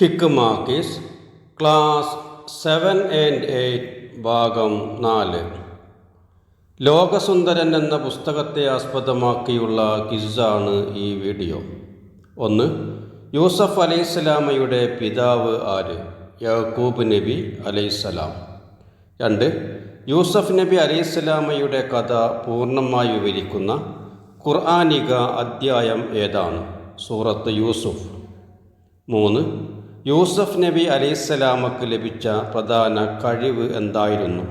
ഹിക്കുമാക്കിസ് class seven and eight ഭാഗം നാല്. ലോകസുന്ദരൻ എന്ന പുസ്തകത്തെ ആസ്പദമാക്കിയുള്ള ക്വിസാണ് ഈ വീഡിയോ. ഒന്ന് യൂസഫ് അലൈഹിസ്സലാമയുടെ പിതാവ് ആര്? യാക്കൂബ് നബി അലൈഹിസ്സലാം. രണ്ട് യൂസഫ് നബി അലൈഹിസ്സലാമയുടെ കഥ പൂർണമായി വിവരിക്കുന്ന ഖുർആാനിക അധ്യായം ഏതാണ്? സൂറത്ത് യൂസുഫ്. മൂന്ന് യൂസഫ് നബി അലൈഹിസ്സലാമക്ക് ലഭിച്ച പ്രധാന കഴിവ് എന്തായിരുന്നു?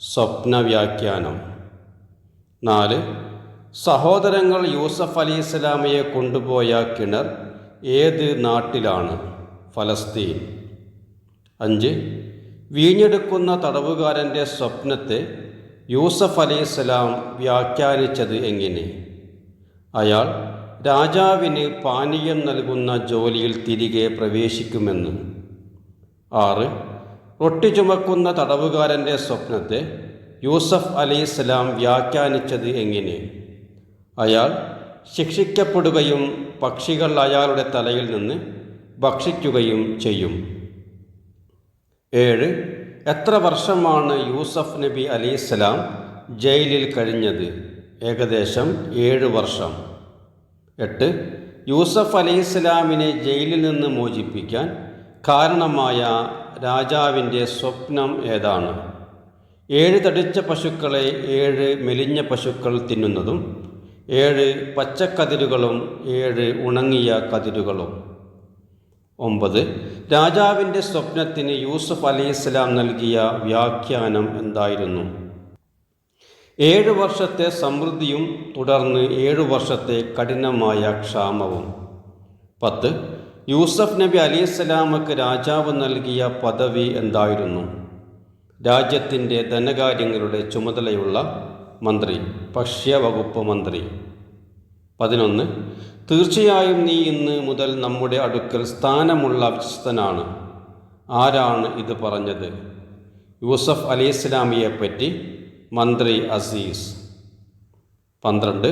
സ്വപ്ന വ്യാഖ്യാനം നാല് സഹോദരങ്ങൾ യൂസഫ് അലൈഹിസ്സലാമയെ കൊണ്ടുപോയ കിണർ ഏത് നാട്ടിലാണ്? ഫലസ്തീൻ. അഞ്ച് വീഞ്ഞെടുക്കുന്ന തടവുകാരന്റെ സ്വപ്നത്തെ യൂസഫ് അലൈഹിസ്സലാം വ്യാഖ്യാനിച്ചത് എങ്ങനെ? അയാൾ രാജാവിന് പാനീയം നൽകുന്ന ജോലിയിൽ തിരികെ പ്രവേശിക്കുമെന്ന്. ആറ്. റൊട്ടി ചുമക്കുന്ന തടവുകാരന്റെ സ്വപ്നത്തെ യൂസഫ് അലൈഹിസ്സലാം വ്യാഖ്യാനിച്ചത് എങ്ങനെ? അയാൾ ശിക്ഷിക്കപ്പെടുകയും പക്ഷികൾ അയാളുടെ തലയിൽ നിന്ന് ഭക്ഷിക്കുകയും ചെയ്യും. ഏഴ്. എത്ര വർഷമാണ് യൂസഫ് നബി അലൈഹിസ്സലാം ജയിലിൽ കഴിഞ്ഞത്? ഏകദേശം ഏഴ് വർഷം. എട്ട് യൂസഫ് അലൈഹിസ്സലാമിനെ ജയിലിൽ നിന്ന് മോചിപ്പിക്കാൻ കാരണമായ രാജാവിന്റെ സ്വപ്നം ഏതാണ്? ഏഴ് തടിച്ച പശുക്കളെ ഏഴ് മെലിഞ്ഞ പശുക്കൾ തിന്നുന്നതും ഏഴ് പച്ചക്കതിരുകളും ഏഴ് ഉണങ്ങിയ കതിരുകളും. ഒമ്പത് രാജാവിന്റെ സ്വപ്നത്തിന് യൂസുഫ് അലൈഹിസ്ലാം നൽകിയ വ്യാഖ്യാനം എന്തായിരുന്നു? ഏഴ് വർഷത്തെ സമൃദ്ധിയും തുടർന്ന് ഏഴു വർഷത്തെ കഠിനമായ ക്ഷാമവും. പത്ത് യൂസഫ് നബി അലിസ്ലാമക്ക് രാജാവ് നൽകിയ പദവി എന്തായിരുന്നു? രാജ്യത്തിന്റെ ധനകാര്യങ്ങളുടെ ചുമതലയുള്ള മന്ത്രി ഭക്ഷ്യവകുപ്പ് മന്ത്രി. പതിനൊന്ന് തീർച്ചയായും നീ ഇന്ന് മുതൽ നമ്മുടെ അടുക്കൽ സ്ഥാനമുള്ള വിശ്വസ്തനാണ്. ആരാണ് ഇത് പറഞ്ഞത്? യൂസഫ് അലൈഹിസ്ലാമിയെപ്പറ്റി മന്ത്രി അസീസ്. പന്ത്രണ്ട്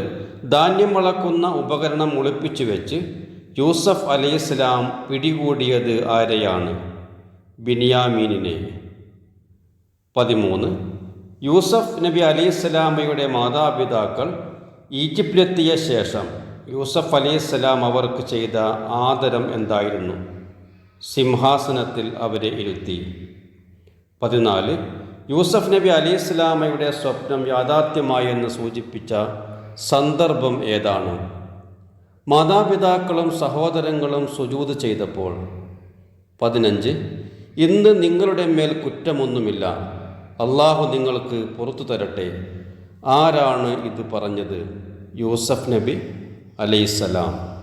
ധാന്യം വളക്കുന്ന ഉപകരണം ഒളിപ്പിച്ചു വെച്ച് യൂസഫ് അലൈഹിസ്ലാം പിടികൂടിയത് ആരെയാണ്? ബിനിയാമീനിനെ. പതിമൂന്ന് യൂസഫ് നബി അലൈഹിസ്സലാമയുടെ മാതാപിതാക്കൾ ഈജിപ്തിലെത്തിയ ശേഷം യൂസഫ് അലൈഹിസ്സലാം അവർക്ക് ചെയ്ത ആദരം എന്തായിരുന്നു? സിംഹാസനത്തിൽ അവരെ ഇരുത്തി. പതിനാല് യൂസഫ് നബി അലി ഇസ്ലാമയുടെ സ്വപ്നം യാഥാർത്ഥ്യമായി എന്ന് സൂചിപ്പിച്ച സന്ദർഭം ഏതാണ്? മാതാപിതാക്കളും സഹോദരങ്ങളും സുജൂത് ചെയ്തപ്പോൾ. പതിനഞ്ച് ഇന്ന് നിങ്ങളുടെ മേൽ കുറ്റമൊന്നുമില്ല. അള്ളാഹു നിങ്ങൾക്ക് പുറത്തു തരട്ടെ. ആരാണ് ഇത് പറഞ്ഞത്? യൂസഫ് നബി അലൈസലാം